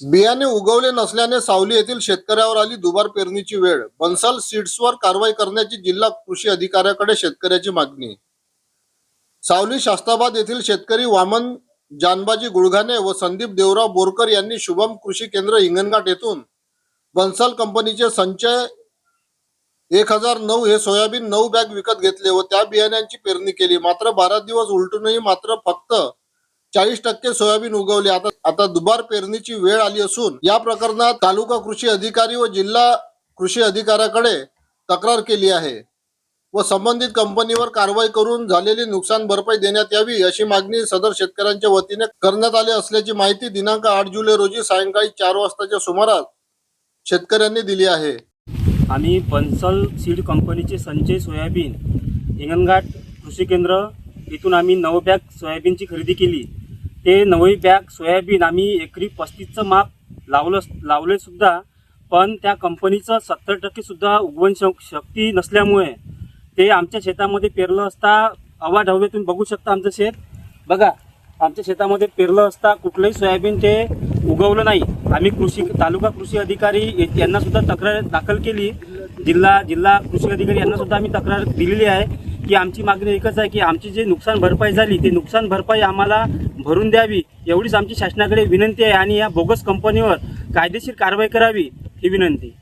बियाणे उगवले नसल्याने सावली येथील शेतकऱ्यावर आली दुबार पेरणीची वेळ. बन्सल सीड्सवर कारवाई करण्याची जिल्हा कृषी अधिकाऱ्याकडे शेतकऱ्याची मागणी. सावली शास्ताबाद येथील शेतकरी वामन जानबाजी गुळघाने व संदीप देवराव बोरकर यांनी शुभम कृषी केंद्र हिंगणघाट येथून बन्सल कंपनीचे संचय एक हजार नऊ हे सोयाबीन नऊ बॅग विकत घेतले व त्या बियाण्यांची पेरणी केली. मात्र बारा दिवस उलटूनही मात्र फक्त चाळीस टक्के सोयाबीन उगवले. आता आता दुबार पेरणीची वेळ आली असून या प्रकरणात तालुका कृषी अधिकारी व जिल्हा कृषी अधिकाऱ्याकडे तक्रार केली आहे व संबंधित कंपनीवर कारवाई करून झालेली नुकसान भरपाई देण्यात यावी अशी मागणी सदर शेतकऱ्यांच्या वतीने करण्यात आली असल्याची माहिती दिनांक आठ जुलै रोजी सायंकाळी चार वाजताच्या सुमारास शेतकऱ्यांनी दिली आहे. आम्ही बन्सल सीड कंपनीचे संचय सोयाबीन हिंगणघाट कृषी केंद्र इथून आम्ही नऊ बॅग सोयाबीनची खरेदी केली. ते नऊ बॅग सोयाबीन आम्ही एकरी पस्तीसचं माप लावलं लावले सुद्धा पण त्या कंपनीचं सत्तर टक्केसुद्धा उगवण शक शक्ती नसल्यामुळे ते आमच्या शेतामध्ये पेरलं असता अवाढव्यातून बघू शकता आमचं शेत. बघा आमच्या शेतामध्ये पेरलं असता कुठलंही सोयाबीन ते उगवलं नाही. आम्ही कृषी तालुका कृषी अधिकारी यांनासुद्धा तक्रार दाखल केली. जिल्हा जिल्हा कृषी अधिकारी यांनासुद्धा आम्ही तक्रार दिलेली आहे. की आमची मागणी एकच आहे की आमची जे नुकसान भरपाई झाली ते नुकसान भरपाई आम्हाला भरून द्यावी. एवढीच आमची शासनाकडे विनंती आहे आणि या बोगस कंपनीवर कायदेशीर कारवाई करावी ही विनंती.